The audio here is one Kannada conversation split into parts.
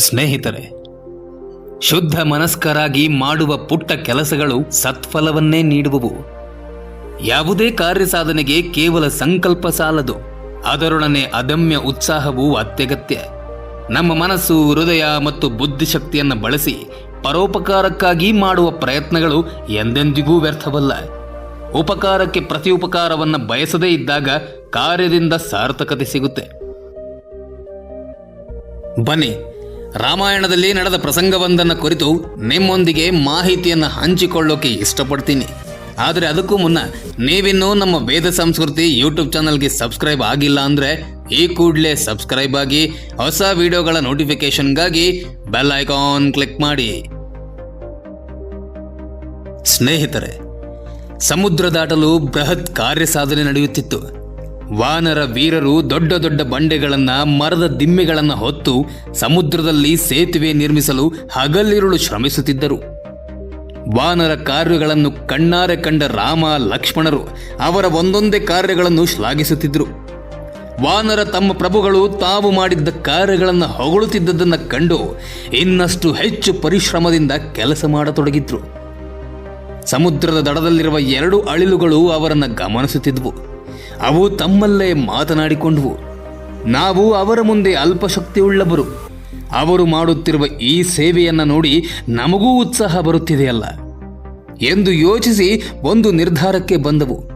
ಸ್ನೇಹಿತರೆ, ಶುದ್ಧ ಮನಸ್ಕರಾಗಿ ಮಾಡುವ ಪುಟ್ಟ ಕೆಲಸಗಳು ಸತ್ಫಲವನ್ನೇ ನೀಡುವವು. ಯಾವುದೇ ಕಾರ್ಯ ಸಾಧನೆಗೆ ಕೇವಲ ಸಂಕಲ್ಪ ಸಾಲದು. ಅದರೊಡನೆ ಅದಮ್ಯ ಉತ್ಸಾಹವೂ ಅತ್ಯಗತ್ಯ. ನಮ್ಮ ಮನಸ್ಸು ಹೃದಯ ಮತ್ತು ಬುದ್ಧಿಶಕ್ತಿಯನ್ನು ಬಳಸಿ ಪರೋಪಕಾರಕ್ಕಾಗಿ ಮಾಡುವ ಪ್ರಯತ್ನಗಳು ಎಂದೆಂದಿಗೂ ವ್ಯರ್ಥವಲ್ಲ. ಉಪಕಾರಕ್ಕೆ ಪ್ರತಿ ಉಪಕಾರವನ್ನು ಬಯಸದೇ ಇದ್ದಾಗ ಕಾರ್ಯದಿಂದ ಸಾರ್ಥಕತೆ ಸಿಗುತ್ತೆ. ಬನ್ನಿ ರಾಮಾಯಣದಲ್ಲಿ ನಡೆದ ಪ್ರಸಂಗವೊಂದನ್ನು ಕುರಿತು ನಿಮ್ಮೊಂದಿಗೆ ಮಾಹಿತಿಯನ್ನು ಹಂಚಿಕೊಳ್ಳೋಕೆ ಇಷ್ಟಪಡ್ತೀನಿ. ಆದರೆ ಅದಕ್ಕೂ ಮುನ್ನ ನೀವಿನ್ನೂ ನಮ್ಮ ವೇದ ಸಂಸ್ಕೃತಿ ಯೂಟ್ಯೂಬ್ ಚಾನಲ್ಗೆ ಸಬ್ಸ್ಕ್ರೈಬ್ ಆಗಿಲ್ಲ ಅಂದರೆ ಈ ಕೂಡಲೇ ಸಬ್ಸ್ಕ್ರೈಬ್ ಆಗಿ ಹೊಸ ವಿಡಿಯೋಗಳ ನೋಟಿಫಿಕೇಶನ್ಗಾಗಿ ಬೆಲ್ ಐಕಾನ್ ಕ್ಲಿಕ್ ಮಾಡಿ. ಸ್ನೇಹಿತರೆ, ಸಮುದ್ರ ದಾಟಲು ಬೃಹತ್ ಕಾರ್ಯ ಸಾಧನೆ ನಡೆಯುತ್ತಿತ್ತು. ವಾನರ ವೀರರು ದೊಡ್ಡ ದೊಡ್ಡ ಬಂಡೆಗಳನ್ನ, ಮರದ ದಿಮ್ಮೆಗಳನ್ನ ಹೊತ್ತು ಸಮುದ್ರದಲ್ಲಿ ಸೇತುವೆ ನಿರ್ಮಿಸಲು ಹಗಲಿರುಳು ಶ್ರಮಿಸುತ್ತಿದ್ದರು. ವಾನರ ಕಾರ್ಯಗಳನ್ನು ಕಣ್ಣಾರೆ ಕಂಡ ರಾಮ, ಲಕ್ಷ್ಮಣರು ಅವರ ಒಂದೊಂದೇ ಕಾರ್ಯಗಳನ್ನು ಶ್ಲಾಘಿಸುತ್ತಿದ್ದರು. ವಾನರ ತಮ್ಮ ಪ್ರಭುಗಳು ತಾವು ಮಾಡಿದ್ದ ಕಾರ್ಯಗಳನ್ನು ಹೊಗಳುತ್ತಿದ್ದದನ್ನು ಕಂಡು ಇನ್ನಷ್ಟು ಹೆಚ್ಚು ಪರಿಶ್ರಮದಿಂದ ಕೆಲಸ ಮಾಡತೊಡಗಿದ್ರು. ಸಮುದ್ರದ ದಡದಲ್ಲಿರುವ ಎರಡು ಅಳಿಲುಗಳು ಅವರನ್ನು ಗಮನಿಸುತ್ತಿದ್ವು. ಅವು ತಮ್ಮಲ್ಲೇ ಮಾತನಾಡಿಕೊಂಡವು. ನಾವು ಅವರ ಮುಂದೆ ಅಲ್ಪಶಕ್ತಿಯುಳ್ಳವರು. ಅವರು ಮಾಡುತ್ತಿರುವ ಈ ಸೇವೆಯನ್ನು ನೋಡಿ ನಮಗೂ ಉತ್ಸಾಹ ಬರುತ್ತಿದೆಯಲ್ಲ. ಎಂದು ಯೋಚಿಸಿ ಒಂದು ನಿರ್ಧಾರಕ್ಕೆ ಬಂದವು.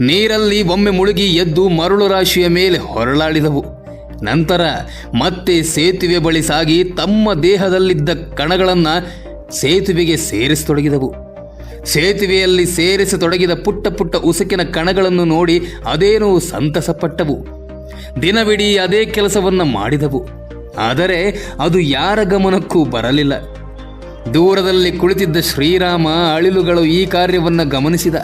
ನೀರಲ್ಲಿ ಒಮ್ಮೆ ಮುಳುಗಿ ಎದ್ದು ಮರಳು ರಾಶಿಯ ಮೇಲೆ ಹೊರಳಾಡಿದವು. ನಂತರ ಮತ್ತೆ ಸೇತುವೆ ಬಳಿ ಸಾಗಿ ತಮ್ಮ ದೇಹದಲ್ಲಿದ್ದ ಕಣಗಳನ್ನು ಸೇತುವೆಗೆ ಸೇರಿಸತೊಡಗಿದವು. ಸೇತುವೆಯಲ್ಲಿ ಸೇರಿಸತೊಡಗಿದ ಪುಟ್ಟ ಪುಟ್ಟ ಉಸುಕಿನ ಕಣಗಳನ್ನು ನೋಡಿ ಅದೇನೋ ಸಂತಸಪಟ್ಟವು. ದಿನವಿಡೀ ಅದೇ ಕೆಲಸವನ್ನ ಮಾಡಿದವು. ಆದರೆ ಅದು ಯಾರ ಗಮನಕ್ಕೂ ಬರಲಿಲ್ಲ. ದೂರದಲ್ಲಿ ಕುಳಿತಿದ್ದ ಶ್ರೀರಾಮ ಅಳಿಲುಗಳು ಈ ಕಾರ್ಯವನ್ನು ಗಮನಿಸಿದ.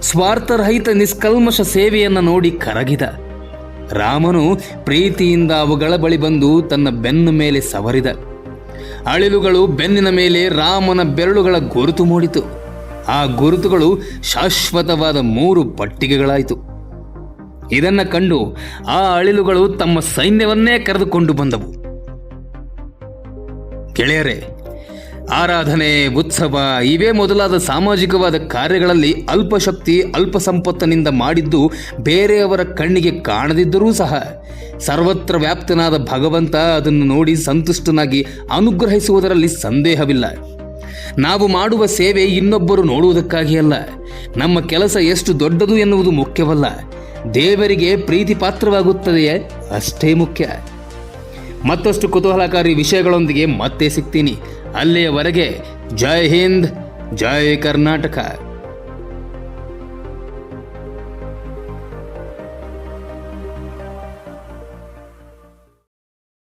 ಸ್ವಾರ್ಥರಹಿತ ನಿಷ್ಕಲ್ಮಶ ಸೇವೆಯನ್ನು ನೋಡಿ ಕರಗಿದ. ರಾಮನು ಪ್ರೀತಿಯಿಂದ ಅವುಗಳ ಬಳಿ ಬಂದು ತನ್ನ ಬೆನ್ನು ಮೇಲೆ ಸವರಿದ. ಅಳಿಲುಗಳು ಬೆನ್ನಿನ ಮೇಲೆ ರಾಮನ ಬೆರಳುಗಳ ಗುರುತು ಮೂಡಿತು. ಆ ಗುರುತುಗಳು ಶಾಶ್ವತವಾದ ಮೂರು ಪಟ್ಟಿಗೆಗಳಾಯಿತು. ಇದನ್ನ ಕಂಡು ಆ ಅಳಿಲುಗಳು ತಮ್ಮ ಸೈನ್ಯವನ್ನೇ ಕರೆದುಕೊಂಡು ಬಂದವು. ಗೆಳೆಯರೇ ಆರಾಧನೆ, ಉತ್ಸವ ಇವೇ ಮೊದಲಾದ ಸಾಮಾಜಿಕವಾದ ಕಾರ್ಯಗಳಲ್ಲಿ ಅಲ್ಪಶಕ್ತಿ ಅಲ್ಪ ಸಂಪತ್ತಿನಿಂದ ಮಾಡಿದ್ದು ಬೇರೆಯವರ ಕಣ್ಣಿಗೆ ಕಾಣದಿದ್ದರೂ ಸಹ. ಸರ್ವತ್ರ ವ್ಯಾಪ್ತನಾದ ಭಗವಂತ ಅದನ್ನು ನೋಡಿ ಸಂತುಷ್ಟನಾಗಿ ಅನುಗ್ರಹಿಸುವುದರಲ್ಲಿ ಸಂದೇಹವಿಲ್ಲ. ನಾವು ಮಾಡುವ ಸೇವೆ ಇನ್ನೊಬ್ಬರು ನೋಡುವುದಕ್ಕಾಗಿ ಅಲ್ಲ. ನಮ್ಮ ಕೆಲಸ ಎಷ್ಟು ದೊಡ್ಡದು ಎನ್ನುವುದು ಮುಖ್ಯವಲ್ಲ. ದೇವರಿಗೆ ಪ್ರೀತಿ ಪಾತ್ರವಾಗುತ್ತದೆಯೇ ಅಷ್ಟೇ ಮುಖ್ಯ. ಮತ್ತಷ್ಟು ಕುತೂಹಲಕಾರಿ ವಿಷಯಗಳೊಂದಿಗೆ ಮತ್ತೆ ಸಿಗ್ತೀನಿ. ಅಲ್ಲಿಯವರೆಗೆ ಜೈ ಹಿಂದ್ ಜೈ ಕರ್ನಾಟಕ.